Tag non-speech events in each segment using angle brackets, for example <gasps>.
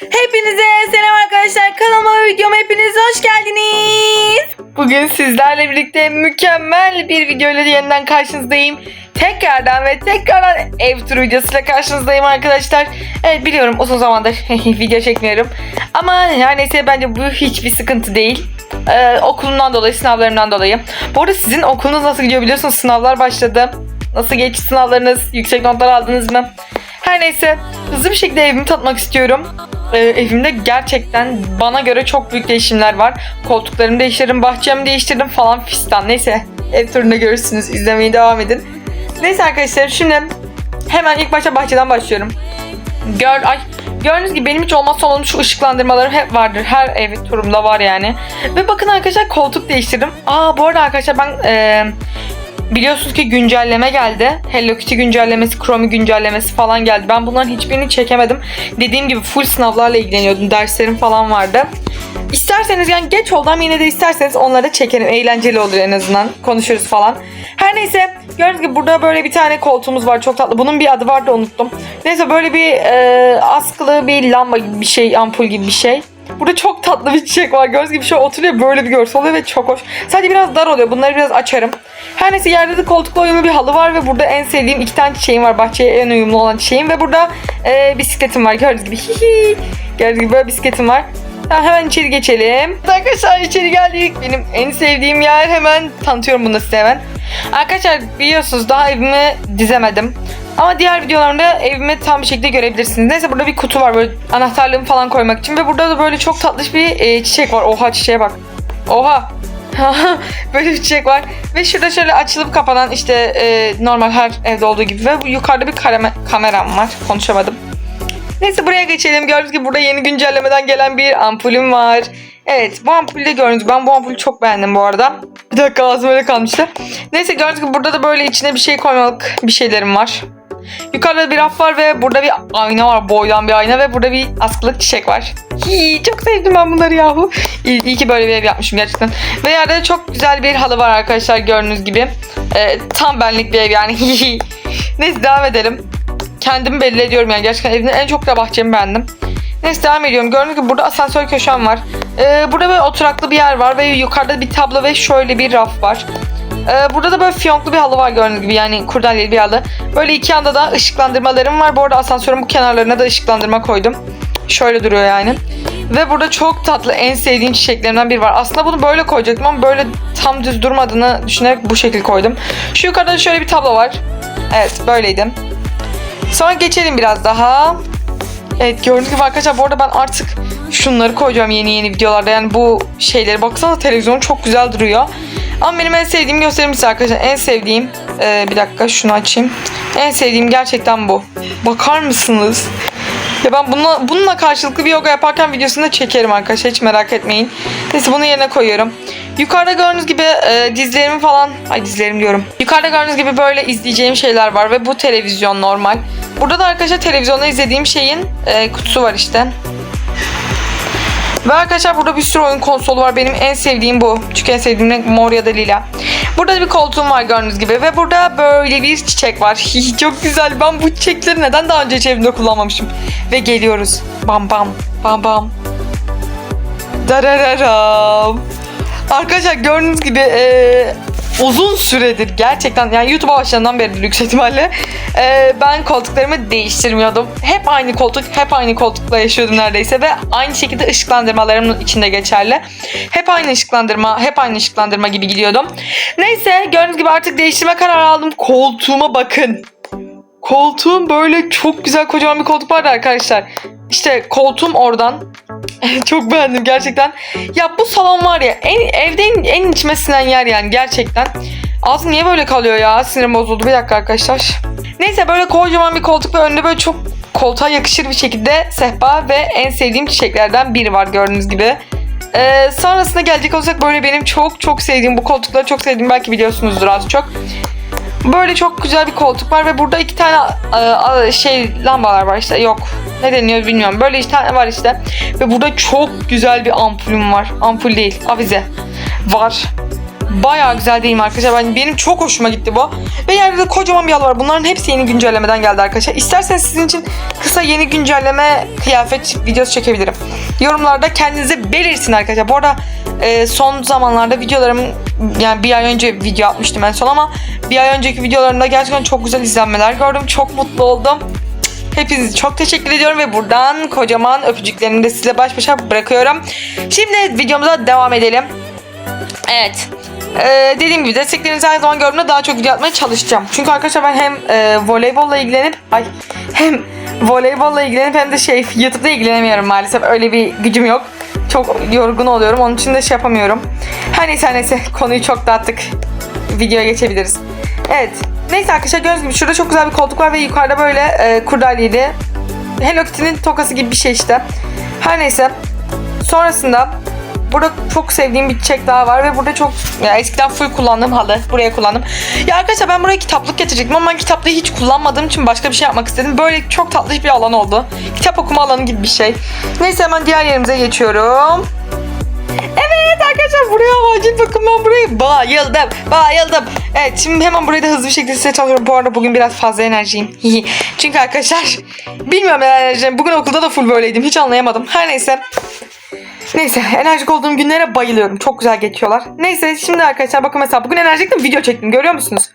Hepinize selam arkadaşlar. Kanalıma ve videoma hepiniz hoş geldiniz. Bugün sizlerle birlikte mükemmel bir video ile yeniden karşınızdayım. Tekrardan ve tekrardan ev turu videosuyla karşınızdayım arkadaşlar. Evet biliyorum uzun zamandır <laughs> video çekmiyorum. Ama her neyse bence bu hiçbir sıkıntı değil. Ee, okulumdan dolayı, sınavlarımdan dolayı. Bu arada sizin okulunuz nasıl gidiyor biliyorsunuz sınavlar başladı. Nasıl geçti sınavlarınız? Yüksek notlar aldınız mı? Her neyse hızlı bir şekilde evimi tatmak istiyorum. Ee, evimde gerçekten bana göre çok büyük değişimler var. Koltuklarımı değiştirdim, bahçemi değiştirdim falan fistan. Neyse ev turunda görürsünüz. İzlemeye devam edin. Neyse arkadaşlar şimdi hemen ilk başta bahçeden başlıyorum. Gör, ay, gördüğünüz gibi benim hiç olmazsa olmaz şu ışıklandırmalarım hep vardır. Her ev turumda var yani. Ve bakın arkadaşlar koltuk değiştirdim. Aa bu arada arkadaşlar ben e, biliyorsunuz ki güncelleme geldi. Hello Kitty güncellemesi, Chrome güncellemesi falan geldi. Ben bunların hiçbirini çekemedim. Dediğim gibi full sınavlarla ilgileniyordum. Derslerim falan vardı. İsterseniz yani geç oldu ama yine de isterseniz onları çekerim. Eğlenceli olur en azından. Konuşuruz falan. Her neyse gördüğünüz gibi burada böyle bir tane koltuğumuz var. Çok tatlı. Bunun bir adı vardı unuttum. Neyse böyle bir e, askılı bir lamba gibi bir şey. Ampul gibi bir şey. Burada çok tatlı bir çiçek var. Gördüğünüz gibi şöyle oturuyor böyle bir görsel oluyor ve çok hoş. Sadece biraz dar oluyor. Bunları biraz açarım. Her neyse yerde de koltukla uyumlu bir halı var ve burada en sevdiğim iki tane çiçeğim var. Bahçeye en uyumlu olan çiçeğim ve burada e, bisikletim var. Gördüğünüz gibi. <laughs> Hihi. Gördüğünüz gibi böyle bisikletim var. Ha, hemen içeri geçelim. Arkadaşlar içeri geldik. Benim en sevdiğim yer. Hemen tanıtıyorum bunu size hemen. Arkadaşlar biliyorsunuz daha evimi dizemedim. Ama diğer videolarımda evimi tam bir şekilde görebilirsiniz. Neyse burada bir kutu var böyle anahtarlığımı falan koymak için. Ve burada da böyle çok tatlış bir e, çiçek var. Oha çiçeğe bak. Oha. <laughs> böyle bir çiçek var. Ve şurada şöyle açılıp kapanan işte e, normal her evde olduğu gibi. Ve yukarıda bir karame- kameram var. Konuşamadım. Neyse buraya geçelim. Gördüğünüz gibi burada yeni güncellemeden gelen bir ampulüm var. Evet bu ampulü de gördüğünüz gibi ben bu ampulü çok beğendim bu arada. Bir dakika ağzım öyle kalmıştı. Neyse gördüğünüz gibi burada da böyle içine bir şey koymalık bir şeylerim var. Yukarıda bir raf var ve burada bir ayna var. Boydan bir ayna ve burada bir askılık çiçek var. Hii, çok sevdim ben bunları yahu. İyi, iyi ki böyle bir ev yapmışım gerçekten. Ve yerde de çok güzel bir halı var arkadaşlar gördüğünüz gibi. Ee, tam benlik bir ev yani. <laughs> Neyse devam edelim. Kendimi belli ediyorum yani. Gerçekten evin en çok da bahçemi beğendim. Neyse devam ediyorum. Gördüğünüz gibi burada asansör köşem var. Ee, burada böyle oturaklı bir yer var ve yukarıda bir tablo ve şöyle bir raf var. Ee, burada da böyle fiyonklu bir halı var gördüğünüz gibi yani kurdeleli bir halı. Böyle iki yanda da ışıklandırmalarım var. Bu arada asansörün bu kenarlarına da ışıklandırma koydum. Şöyle duruyor yani. Ve burada çok tatlı en sevdiğim çiçeklerimden biri var. Aslında bunu böyle koyacaktım ama böyle tam düz durmadığını düşünerek bu şekil koydum. Şu yukarıda da şöyle bir tablo var. Evet böyleydi. Sonra geçelim biraz daha. Evet gördüğünüz gibi arkadaşlar bu arada ben artık şunları koyacağım yeni yeni videolarda. Yani bu şeyleri baksana televizyon çok güzel duruyor. Ama benim en sevdiğim göstereyim size arkadaşlar. En sevdiğim ee, bir dakika şunu açayım. En sevdiğim gerçekten bu. Bakar mısınız? Ya ben bununla, bununla karşılıklı bir yoga yaparken videosunu da çekerim arkadaşlar. Hiç merak etmeyin. Neyse bunu yerine koyuyorum. Yukarıda gördüğünüz gibi e, dizlerimi falan... Ay dizlerim diyorum. Yukarıda gördüğünüz gibi böyle izleyeceğim şeyler var ve bu televizyon normal. Burada da arkadaşlar televizyonda izlediğim şeyin e, kutusu var işte. Ve arkadaşlar burada bir sürü oyun konsolu var. Benim en sevdiğim bu. Çünkü en sevdiğim renk mor ya da lila. Burada da bir koltuğum var gördüğünüz gibi. Ve burada böyle bir çiçek var. <laughs> Çok güzel. Ben bu çiçekleri neden daha önce hiç kullanmamışım. Ve geliyoruz. Bam bam. Bam bam. Darararam. Arkadaşlar gördüğünüz gibi eee, uzun süredir gerçekten yani YouTube'a başladığından beridir yüksek ihtimalle eee, ben koltuklarımı değiştirmiyordum. Hep aynı koltuk, hep aynı koltukla yaşıyordum neredeyse ve aynı şekilde ışıklandırmalarımın içinde geçerli. Hep aynı ışıklandırma, hep aynı ışıklandırma gibi gidiyordum. Neyse gördüğünüz gibi artık değiştirme kararı aldım. Koltuğuma bakın. Koltuğum böyle çok güzel kocaman bir koltuk vardı arkadaşlar. İşte koltuğum oradan. <laughs> çok beğendim gerçekten. Ya bu salon var ya en, evde en, en içime sinen yer yani gerçekten. Ağzım niye böyle kalıyor ya? Sinirim bozuldu. Bir dakika arkadaşlar. Neyse böyle kocaman bir koltuk ve önünde böyle çok koltuğa yakışır bir şekilde sehpa ve en sevdiğim çiçeklerden biri var gördüğünüz gibi. Ee, sonrasında gelecek olsak böyle benim çok çok sevdiğim bu koltukları çok sevdiğim belki biliyorsunuzdur az çok. Böyle çok güzel bir koltuk var ve burada iki tane e, e, şey lambalar var işte yok ne deniyor bilmiyorum. Böyle tane var işte ve burada çok güzel bir ampulüm var. Ampul değil avize var. Bayağı güzel değil mi arkadaşlar? Ben, benim çok hoşuma gitti bu. Ve yerde de kocaman bir halı var. Bunların hepsi yeni güncellemeden geldi arkadaşlar. İsterseniz sizin için kısa yeni güncelleme kıyafet videosu çekebilirim. Yorumlarda kendinize belirsin arkadaşlar. Bu arada e, son zamanlarda videolarım yani bir ay önce video atmıştım en son ama bir ay önceki videolarımda gerçekten çok güzel izlenmeler gördüm. Çok mutlu oldum. Hepinize çok teşekkür ediyorum ve buradan kocaman öpücüklerimi de size baş başa bırakıyorum. Şimdi videomuza devam edelim. Evet. Ee, dediğim gibi desteklerinizi her zaman gördüğümde daha çok video atmaya çalışacağım. Çünkü arkadaşlar ben hem e, voleybolla ilgilenip ay hem voleybolla ilgilenip hem de şey YouTube'da ilgilenemiyorum maalesef. Öyle bir gücüm yok. Çok yorgun oluyorum. Onun için de şey yapamıyorum. Her neyse her neyse konuyu çok dağıttık. Videoya geçebiliriz. Evet. Neyse arkadaşlar gördüğünüz gibi şurada çok güzel bir koltuk var ve yukarıda böyle e, kurdaliyeli Hello Kitty'nin tokası gibi bir şey işte. Her neyse. Sonrasında Burada çok sevdiğim bir çiçek daha var ve burada çok ya eskiden full kullandığım halı. Buraya kullandım. Ya arkadaşlar ben buraya kitaplık getirecektim ama ben kitaplığı hiç kullanmadığım için başka bir şey yapmak istedim. Böyle çok tatlı bir alan oldu. Kitap okuma alanı gibi bir şey. Neyse hemen diğer yerimize geçiyorum. Evet arkadaşlar buraya acil bakın ben buraya bayıldım. Bayıldım. Evet şimdi hemen burayı da hızlı bir şekilde size çalışıyorum. Bu arada bugün biraz fazla enerjiyim. <laughs> Çünkü arkadaşlar bilmiyorum neden enerjiyim. Bugün okulda da full böyleydim. Hiç anlayamadım. Her neyse. Neyse enerjik olduğum günlere bayılıyorum. Çok güzel geçiyorlar. Neyse şimdi arkadaşlar bakın mesela bugün enerjiktim video çektim görüyor musunuz?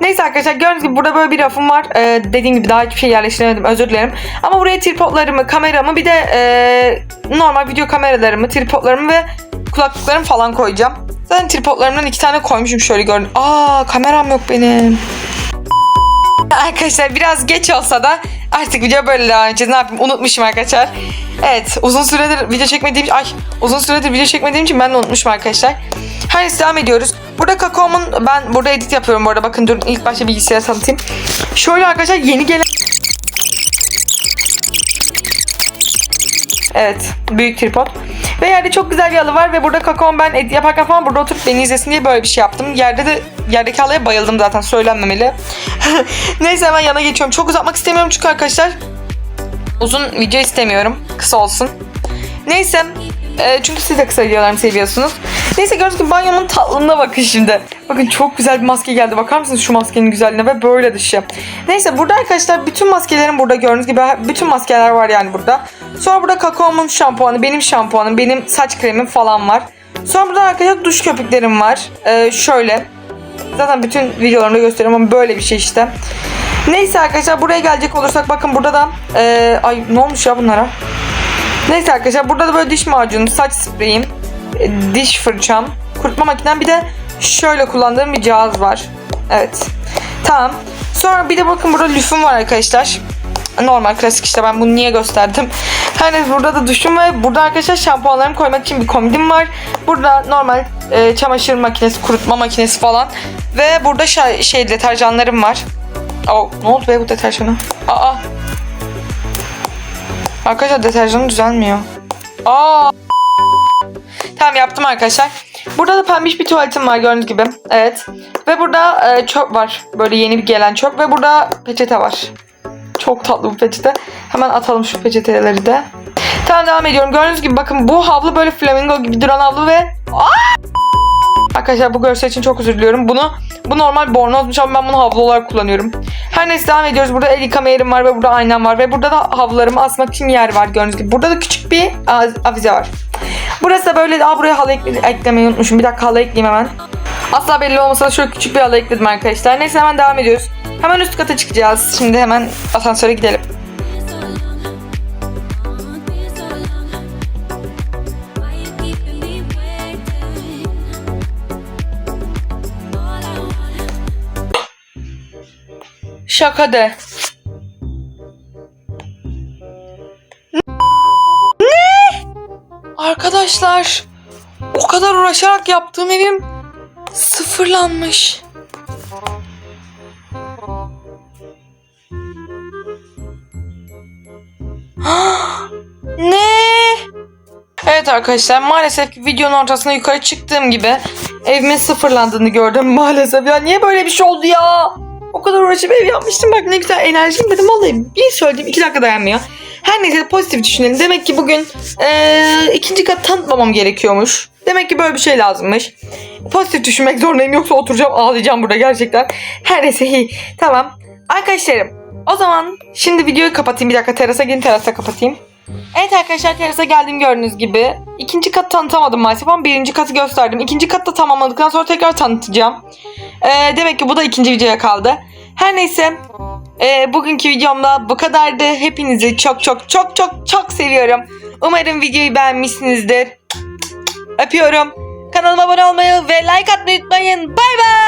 Neyse arkadaşlar gördüğünüz gibi burada böyle bir rafım var. Ee, dediğim gibi daha hiçbir şey yerleştiremedim özür dilerim. Ama buraya tripodlarımı, kameramı bir de ee, normal video kameralarımı, tripodlarımı ve kulaklıklarımı falan koyacağım. Zaten tripodlarımdan iki tane koymuşum şöyle gördüm. Aa kameram yok benim. Arkadaşlar biraz geç olsa da artık video böyle devam edeceğiz. Ne yapayım unutmuşum arkadaşlar. Evet uzun süredir video çekmediğim ay uzun süredir video çekmediğim için ben de unutmuşum arkadaşlar. Her neyse devam ediyoruz. Burada kakaomun ben burada edit yapıyorum bu arada. Bakın durun ilk başta bilgisayarı tanıtayım. Şöyle arkadaşlar yeni gelen Evet büyük tripod. Ve yerde çok güzel bir halı var ve burada kakaom ben yaparken falan burada oturup beni izlesin diye böyle bir şey yaptım. Yerde de yerdeki halıya bayıldım zaten söylenmemeli. <laughs> Neyse hemen yana geçiyorum. Çok uzatmak istemiyorum çünkü arkadaşlar uzun video istemiyorum. Kısa olsun. Neyse e, çünkü siz de kısa videolarımı seviyorsunuz. Neyse gördüğünüz gibi banyomun tatlılığına bakın şimdi. Bakın çok güzel bir maske geldi. Bakar mısınız şu maskenin güzelliğine ve böyle dışı. Neyse burada arkadaşlar bütün maskelerin burada gördüğünüz gibi bütün maskeler var yani burada. Sonra burada kakaomun şampuanı, benim şampuanım, benim saç kremim falan var. Sonra burada arkadaşlar duş köpüklerim var. Ee, şöyle. Zaten bütün videolarımda gösteriyorum ama böyle bir şey işte. Neyse arkadaşlar buraya gelecek olursak bakın burada da ee, ay ne olmuş ya bunlara? Neyse arkadaşlar burada da böyle diş macunu, saç spreyim, e, diş fırçam, kurutma makinem bir de şöyle kullandığım bir cihaz var. Evet. Tamam. Sonra bir de bakın burada lüfüm var arkadaşlar. Normal klasik işte ben bunu niye gösterdim. Hani burada da duşum ve burada arkadaşlar şampuanlarımı koymak için bir komodim var. Burada normal e, çamaşır makinesi, kurutma makinesi falan. Ve burada şey, şey deterjanlarım var. Oh, ne oldu be bu deterjana? Aa. Arkadaşlar deterjanı düzelmiyor. Aa. Tamam yaptım arkadaşlar. Burada da pembiş bir tuvaletim var gördüğünüz gibi. Evet. Ve burada e, çöp var. Böyle yeni bir gelen çöp. Ve burada peçete var. Çok tatlı bu peçete. Hemen atalım şu peçeteleri de. Tamam devam ediyorum. Gördüğünüz gibi bakın bu havlu böyle flamingo gibi duran havlu ve... Aa! Arkadaşlar bu görsel için çok özür diliyorum. Bunu bu normal bornozmuş ama ben bunu havlu olarak kullanıyorum. Her neyse devam ediyoruz. Burada el yıkama yerim var ve burada aynam var. Ve burada da havlularımı asmak için yer var gördüğünüz gibi. Burada da küçük bir av- avize var. Burası da böyle daha buraya halı ekle- eklemeyi unutmuşum. Bir dakika halı ekleyeyim hemen. Asla belli olmasa da şöyle küçük bir halı ekledim arkadaşlar. Neyse hemen devam ediyoruz. Hemen üst kata çıkacağız. Şimdi hemen asansöre gidelim. Why you Arkadaşlar o kadar uğraşarak yaptığım evim sıfırlanmış. <gasps> ne? Evet arkadaşlar maalesef ki videonun ortasına yukarı çıktığım gibi evimin sıfırlandığını gördüm <laughs> maalesef. Ya niye böyle bir şey oldu ya? O kadar uğraşıp ev yapmıştım bak ne güzel enerjiyim dedim vallahi bir söylediğim iki dakika dayanmıyor. Her neyse pozitif düşünelim. Demek ki bugün eee, ikinci kat tanıtmamam gerekiyormuş. Demek ki böyle bir şey lazımmış. Pozitif düşünmek zorundayım yoksa oturacağım ağlayacağım burada gerçekten. Her neyse iyi. Tamam. Arkadaşlarım o zaman şimdi videoyu kapatayım. Bir dakika terasa gidin terasa kapatayım. Evet arkadaşlar terasa geldim gördüğünüz gibi. İkinci katı tanıtamadım maalesef ama birinci katı gösterdim. İkinci katı da tamamladıktan sonra tekrar tanıtacağım. Ee, demek ki bu da ikinci videoya kaldı. Her neyse ee, bugünkü videomda bu kadardı. Hepinizi çok çok çok çok çok seviyorum. Umarım videoyu beğenmişsinizdir. Öpüyorum. Kanalıma abone olmayı ve like atmayı unutmayın. Bay bay.